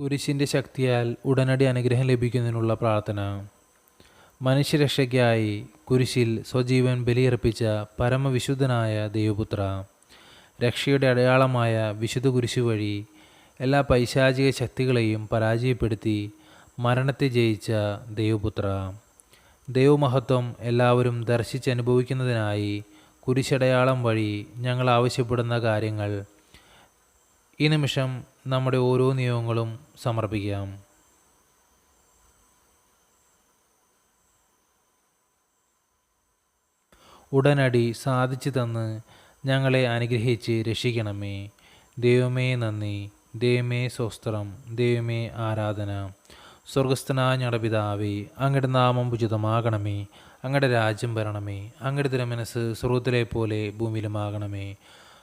കുരിശിന്റെ ശക്തിയാൽ ഉടനടി അനുഗ്രഹം ലഭിക്കുന്നതിനുള്ള പ്രാർത്ഥന. മനുഷ്യരക്ഷയ്ക്കായി കുരിശിൽ സ്വജീവൻ ബലിയർപ്പിച്ച പരമവിശുദ്ധനായ ദൈവപുത്ര. രക്ഷയുടെ അടയാളമായ വിശുദ്ധ കുരിശു വഴി എല്ലാ പൈശാചിക ശക്തികളെയും പരാജയപ്പെടുത്തി മരണത്തെ ജയിച്ച ദൈവപുത്ര. ദൈവമഹത്വം എല്ലാവരും ദർശിച്ചനുഭവിക്കുന്നതിനായി കുരിശടയാളം വഴി ഞങ്ങൾ ആവശ്യപ്പെടുന്ന കാര്യങ്ങൾ ഈ നിമിഷം നമ്മുടെ ഓരോ നിയമങ്ങളും സമർപ്പിക്കാം. ഉടനടി സാധിച്ചു തന്ന് ഞങ്ങളെ അനുഗ്രഹിച്ച് രക്ഷിക്കണമേ. ദൈവമേ നന്ദി ദൈവമേ സ്വസ്ത്രം ദൈവമേ ആരാധന. സ്വർഗസ്ഥനായ ഞങ്ങളുടെ പിതാവേ അങ്ങയുടെ നാമം ഉചിതമാകണമേ. അങ്ങയുടെ രാജ്യം വരണമേ. അങ്ങയുടെ തിരമനസ് സ്വർഗത്തിലെ പോലെ ഭൂമിയിലുമാകണമേ.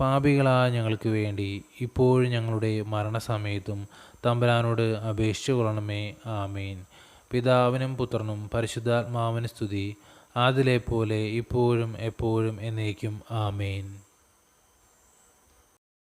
പാപികളായ ഞങ്ങൾക്ക് വേണ്ടി ഇപ്പോഴും ഞങ്ങളുടെ മരണസമയത്തും തമ്പുരാനോട് അപേക്ഷിച്ചു കൊള്ളണമേ. ആമീൻ. പിതാവിനും പുത്രനും പരിശുദ്ധാത്മാവിന് സ്തുതി. അതിലെ പോലെ ഇപ്പോഴും എപ്പോഴും എന്നേക്കും. ആമേൻ.